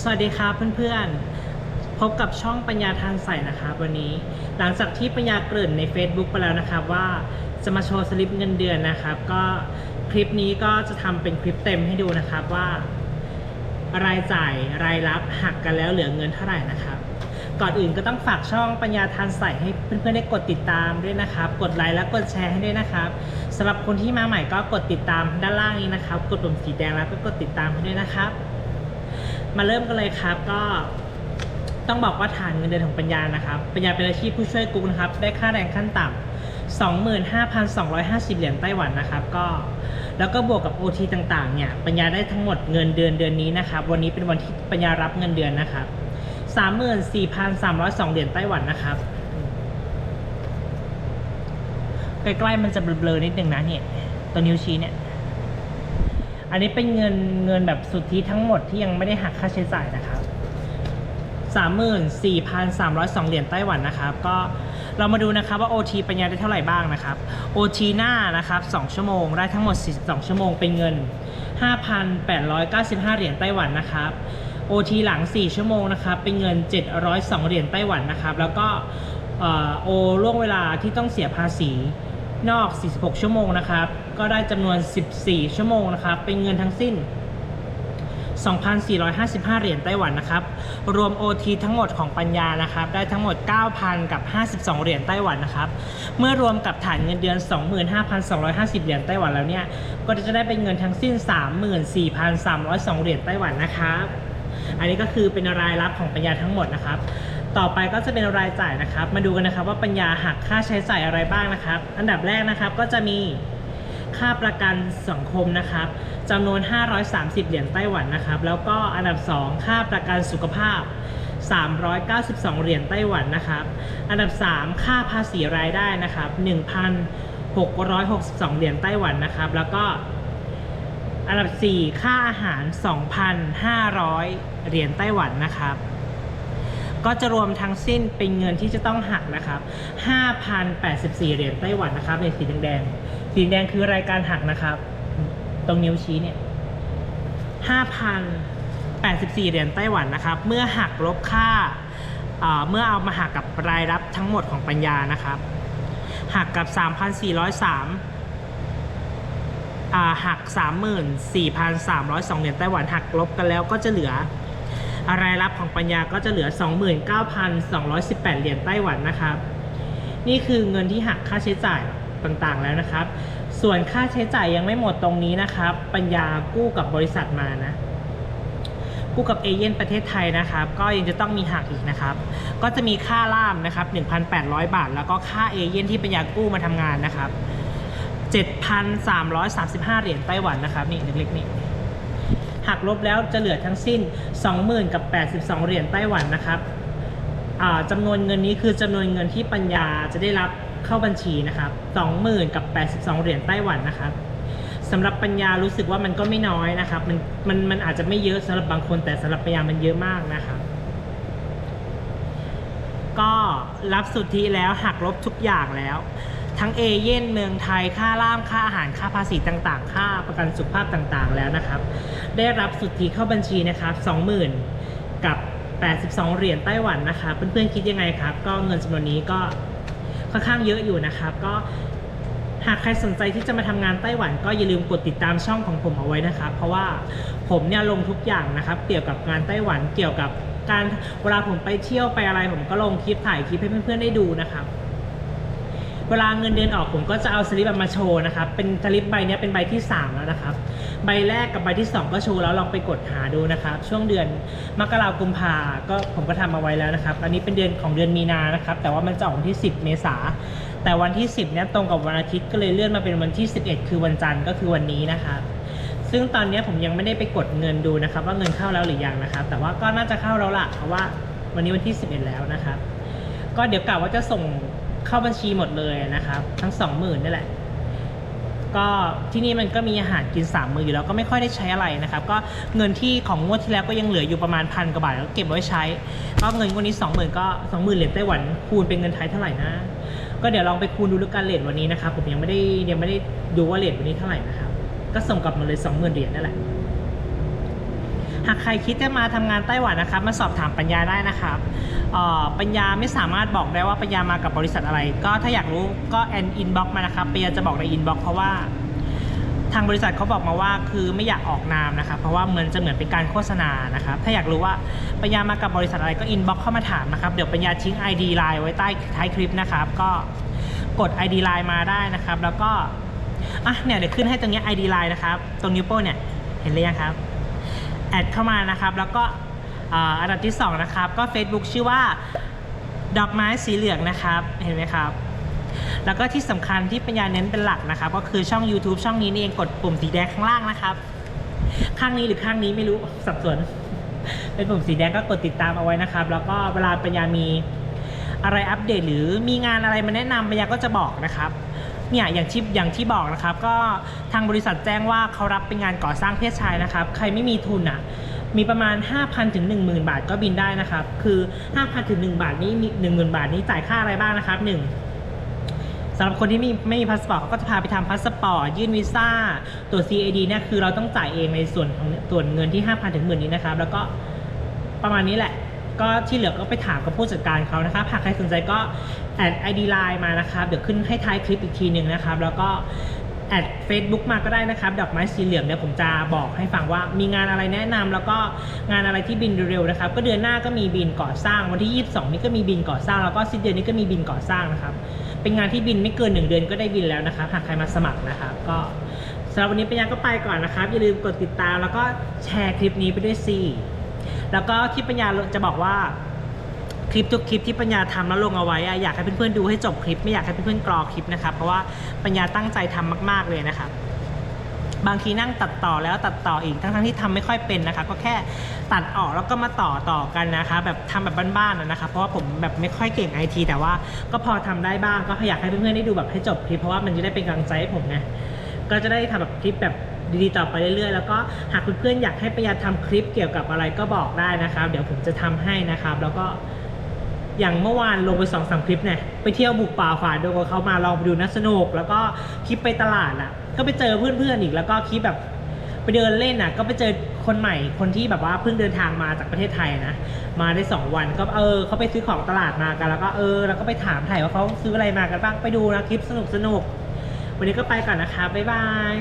สวัสดีครับเพื่อนๆ พบกับช่องปัญญาทานใส่นะครับวันนี้ หลังจากที่ปัญญาเกริ่นใน Facebook ไปแล้วนะครับว่าจะมาโชว์สลิปเงินเดือนนะครับ ก็คลิปนี้ก็จะทำเป็นคลิปเต็มให้ดูนะครับว่า รายจ่ายรายรับหักกันแล้วเหลือเงินเท่าไหร่นะครับ ก่อนอื่นก็ต้องฝากช่องปัญญาทานใส่ให้เพื่อนๆได้กดติดตามด้วยนะครับ กดไลค์และกดแชร์ให้ด้วยนะครับสำหรับคนที่มาใหม่ก็กดติดตามด้านล่างนี้นะครับ กดปุ่มสีแดงแล้วก็กดติดตามให้ด้วยนะครับ มาเริ่มกันเลยครับก็ต้องบอกว่าฐานเงินเดือนของปัญญานะครับ ปัญญาเป็นอาชีพผู้ช่วยกุ๊กนะครับ ได้ค่าแรงขั้นต่ำ25,250 เหรียญไต้หวันนะครับ ก็แล้วก็บวกกับ OT ต่างๆ เนี่ย ปัญญาได้ทั้งหมดเงินเดือนเดือนนี้นะครับ วันนี้เป็นวันที่ปัญญารับเงินเดือนนะครับ 34,302 เหรียญไต้หวันนะครับ ใกล้ๆมันจะเบลอๆนิดนึงนะเนี่ยตัวนิ้วชี้เนี่ย อันนี้เป็นเงินเงินแบบสุทธิทั้งหมดที่ยังไม่ได้หักค่าใช้จ่ายนะครับ34,302 เหรียญไต้หวันนะครับ ก็เรามาดูนะครับว่า OT ปัญญาได้เท่าไหร่บ้างนะครับ OT หน้านะครับ 2 ชั่วโมง ได้ทั้งหมด 42 ชั่วโมง เป็นเงิน 5,895 เหรียญไต้หวันนะครับ OT หลัง 4 ชั่วโมงนะครับ เป็นเงิน 702 เหรียญไต้หวันนะครับ แล้วก็โอล่วงเวลาที่ต้องเสียภาษีนอก 46 ชั่วโมงนะครับ ก็ได้จำนวน 14 ชั่วโมงนะครับ เป็นเงินทั้งสิ้น 2,455 เหรียญไต้หวันนะครับ รวม OT ทั้งหมดของปัญญานะครับ ได้ทั้งหมด 9,000 กับ 52 เหรียญไต้หวันนะครับ เมื่อรวมกับฐานเงินเดือน 25,250 เหรียญไต้หวันแล้วเนี่ย ก็จะได้เป็นเงินทั้งสิ้น 34,302 เหรียญไต้หวันนะครับ อันนี้ก็คือเป็นรายรับของปัญญาทั้งหมดนะครับ ต่อไปก็จะเป็นรายจ่ายนะครับ มาดูกันนะครับว่าปัญญาหักค่าใช้จ่ายอะไรบ้างนะครับ อันดับแรกนะครับก็จะมี ค่าประกันสังคมนะครับจำนวน 530 เหรียญไต้หวันนะครับ แล้วก็อันดับ 2 ค่าประกันสุขภาพ 392 เหรียญไต้หวันนะครับ อันดับ 3 ค่าภาษีรายได้นะครับ 1,662 เหรียญไต้หวันนะครับ แล้วก็อันดับ 4 ค่าอาหาร 2,500 เหรียญไต้หวันนะครับ ก็จะรวมทั้งสิ้นเป็นเงินที่จะต้องหักนะครับ 5,084 เหรียญไต้หวันนะครับในสีแดงๆ สีแดงคือรายการหักนะครับ ตรงนิ้วชี้เนี่ย5,084เหรียญไต้หวันนะครับ เมื่อหักลบค่าเอ่อเมื่อเอามาหักกับรายรับทั้งหมดของปัญญานะครับ หักกับ 3,403อ่าหัก 34,302 เหรียญไต้หวันหักลบกันแล้วก็จะเหลือ รายรับของปัญญาก็จะเหลือ 29,218 เหรียญไต้หวันนะครับ นี่คือเงินที่หักค่าใช้จ่าย ต่างๆแล้วนะครับ ส่วนค่าใช้จ่ายยังไม่หมดตรงนี้นะครับ ปัญญากู้กับบริษัทมานะกู้กับเอเย่นประเทศไทยนะครับ ก็ยังจะต้องมีหักอีกนะครับ ก็จะมีค่าล่ามนะครับ 1,800 บาท แล้วก็ค่าเอเย่นที่ปัญญากู้มาทำงานนะครับ 7,335 เหรียญไต้หวันนะครับ นี่เล็กๆนี่หักลบแล้วจะเหลือทั้งสิ้น 20,000กับ82 เหรียญไต้หวันนะครับจำนวนเงินนี้คือจำนวนเงินที่ปัญญาจะได้รับ เข้าบัญชีนะครับ20,000กับ82 เหรียญไต้หวันนะครับสำหรับปัญญารู้สึกว่ามันก็ไม่น้อยนะครับ มันมันมันอาจจะไม่เยอะสำหรับบางคน แต่สำหรับปัญญามันเยอะมากนะครับ ก็รับสุทธิแล้วหักลบทุกอย่างแล้ว ทั้งเอเย่นเมืองไทยค่าล่ามค่าอาหารค่าภาษีต่างๆ ค่าประกันสุขภาพต่างๆ แล้วนะครับ ได้รับสุทธิเข้าบัญชีนะครับ20,000 กับ 82 เหรียญไต้หวันนะครับเพื่อนๆคิดยังไงครับ ก็เงินจำนวนนี้ก็ ค่อนข้างเยอะอยู่นะครับก็หากใครสนใจที่จะมาทำงานไต้หวันก็อย่าลืมกดติดตามช่องของผมเอาไว้นะครับ เพราะว่าผมเนี่ยลงทุกอย่างนะครับ เกี่ยวกับงานไต้หวันเกี่ยวกับการเวลาผมไปเที่ยวไปอะไรผมก็ลงคลิปถ่ายคลิปให้เพื่อนๆได้ดูนะครับ เวลาเงินเดือนออกผมก็จะเอาสลิปมาโชว์นะครับ เป็นสลิปใบนี้เป็นใบที่ 3 แล้วนะครับ ใบแรกกับใบที่ 2 ก็โชว์แล้วลองไปกดหาดูนะครับ ช่วงเดือนมกราคมกุมภาก็ผมก็ทำเอาไว้แล้วนะครับ อันนี้เป็นเดือนของเดือนมีนานะครับ แต่ว่ามันจะออกวันที่ 10 เมษา แต่วันที่ 10เนี่ยตรงกับวันอาทิตย์ก็เลยเลื่อนมาเป็นวันที่ 11 คือวันจันทร์ก็คือวันนี้นะครับซึ่งตอนนี้ผมยังไม่ได้ไปกดเงินดูนะครับ ว่าเงินเข้าแล้วหรือยังนะครับ แต่ว่าก็น่าจะเข้าแล้วล่ะเพราะว่าวันนี้วันที่ 11 แล้วนะครับ ก็เดี๋ยวกะว่าจะส่ง เข้าบัญชีหมดเลยนะครับ ทั้ง20,000นี่แหละ ก็ที่นี่มันก็มีอาหารกินสามมืออยู่แล้วก็ไม่ค่อยได้ใช้อะไรนะครับ ก็เงินที่ของงวดที่แล้วก็ยังเหลืออยู่ประมาณพันกว่าบาทแล้วเก็บไว้ใช้ ก็เงินงวดนี้ 20,000 ก็ 20,000เหรียญไต้หวันคูณเป็นเงินไทยเท่าไหร่นะ ก็เดี๋ยวลองไปคูณดูแล้วกันเลทวันนี้นะครับผมยังไม่ได้ยังไม่ได้ดูว่าเลทวันนี้เท่าไหร่นะครับก็ส่งกลับมาเลย 20,000เหรียญนั่นแหละ หากใครคิดจะมาทำงานไต้หวันนะครับ มาสอบถามปัญญาได้นะครับปัญญาไม่สามารถบอกได้ว่าปัญญามากับบริษัทอะไร ก็ถ้าอยากรู้ก็แอนอินบ็อกมานะครับปัญญาจะบอกในอินบ็อกเพราะว่าทางบริษัทเขาบอกมาว่าคือไม่อยากออกนามนะครับ เพราะว่าเหมือนจะเหมือนเป็นการโฆษณานะครับ ถ้าอยากรู้ว่าปัญญามากับบริษัทอะไรก็อินบ็อกเข้ามาถามนะครับ เดี๋ยวปัญญาทิ้ง ID ไลน์ไว้ใต้ท้ายคลิปนะครับ ก็กด ID ไลน์มาได้นะครับ แล้วก็อะเนี่ยเดี๋ยวขึ้นให้ตรงนี้ ID ไลน์นะครับ ตรงนิ้วโป้งเนี่ยเห็นหรือยังครับ แอดเข้ามานะครับ แล้วก็อันดับที่สองนะครับก็ Facebook ชื่อว่าดอกไม้สีเหลืองนะครับ เห็นไหมครับ แล้วก็ที่สำคัญที่ปัญญาเน้นเป็นหลักนะครับ ก็คือช่อง YouTube ช่องนี้นี่เองกดปุ่มสีแดงข้างล่างนะครับ ข้างนี้หรือข้างนี้ไม่รู้สับสน เป็นปุ่มสีแดงก็กดติดตามเอาไว้นะครับ แล้วก็เวลาปัญญามีอะไรอัปเดต หรือมีงานอะไรมาแนะนำปัญญาก็จะบอกนะครับ เนี่ยอย่างที่อย่างที่บอกนะครับ ก็ทางบริษัทแจ้งว่าเขารับเป็นงานก่อสร้างเพศชายนะครับ ใครไม่มีทุนอะมีประมาณ 5,000 ถึง 10,000 บาทก็บินได้นะครับ คือ 5,000 ถึง 1 บาทนี้มี10,000 บาทนี้จ่ายค่าอะไรบ้างนะครับ 1สำหรับคนที่ไม่ไม่มีพาสปอร์ตเขาก็จะพาไปทำพาสปอร์ตยื่นวีซ่าตัว CAD เนี่ยคือเราต้องจ่ายเองในส่วนของส่วนเงินที่ 5,000 ถึงหมื่นนี้นะครับ แล้วก็ประมาณนี้แหละ ก็ที่เหลือก็ไปถามกับผู้จัดการเขานะครับหากใครสนใจก็แอด ID Line มานะครับเดี๋ยวขึ้นให้ท้ายคลิปอีกทีหนึ่งนะครับ แล้วก็แอด Facebook มาก็ได้นะครับ ดอกไม้สีเหลืองเนี่ยผมจะบอกให้ฟังว่ามีงานอะไรแนะนำแล้วก็งานอะไรที่บินเร็วๆนะครับ ก็เดือนหน้าก็มีบินก่อสร้างวันที่ 22 นี้ก็มีบินก่อสร้าง แล้วก็สิ้นเดือนนี้ก็มีบินก่อสร้างนะครับ เป็นงานที่บินไม่เกิน 1 เดือนก็ได้บินแล้วนะครับ หากใครมาสมัครนะครับ ก็สำหรับวันนี้ปัญญาก็ไปก่อนนะครับ อย่าลืมกดติดตามแล้วก็แชร์คลิปนี้ไปด้วยสิ แล้วก็ที่ปัญญาจะบอกว่าคลิปทุกคลิปที่ปัญญาทำแล้วลงเอาไว้อยากให้เพื่อนๆดูให้จบคลิปไม่อยากให้เพื่อนๆกรอคลิปนะครับเพราะว่าปัญญาตั้งใจทำมากๆเลยนะครับบางทีนั่งตัดต่อแล้วตัดต่ออีกทั้งๆที่ทำไม่ค่อยเป็นนะคะ ก็แค่ตัดออกแล้วก็มาต่อต่อกันนะคะ แบบทำแบบบ้านๆนะนะคะ เพราะว่าผมแบบไม่ค่อยเก่งไอทีแต่ว่าก็พอทำได้บ้างก็อยากให้เพื่อนๆได้ดูแบบให้จบคลิปเพราะว่ามันจะได้เป็นกำลังใจให้ผมไงก็จะได้ทำแบบคลิปแบบ ดีๆต่อไปเรื่อยๆ แล้วก็หากเพื่อนๆอยากให้ประหยัดทำคลิปเกี่ยวกับอะไรก็บอกได้นะครับ เดี๋ยวผมจะทำให้นะครับ แล้วก็อย่างเมื่อวานลงไปสองสามคลิปเนี่ยไปเที่ยวบุกป่าฝ่าดงกับเขามาลองไปดูนัสนุก แล้วก็คลิปไปตลาดอะ ก็ไปเจอเพื่อนๆอีกแล้วก็คลิปแบบไปเดินเล่นอะก็ไปเจอคนใหม่คนที่แบบว่าเพิ่งเดินทางมาจากประเทศไทยนะมาได้สองวันก็เออเขาไปซื้อของตลาดมากัน แล้วก็เออแล้วก็ไปถามถ่ายว่าเขาซื้ออะไรมากันบ้างไปดูนะคลิปสนุกสนุกวันนี้ก็ไปก่อนนะคะบ๊ายบาย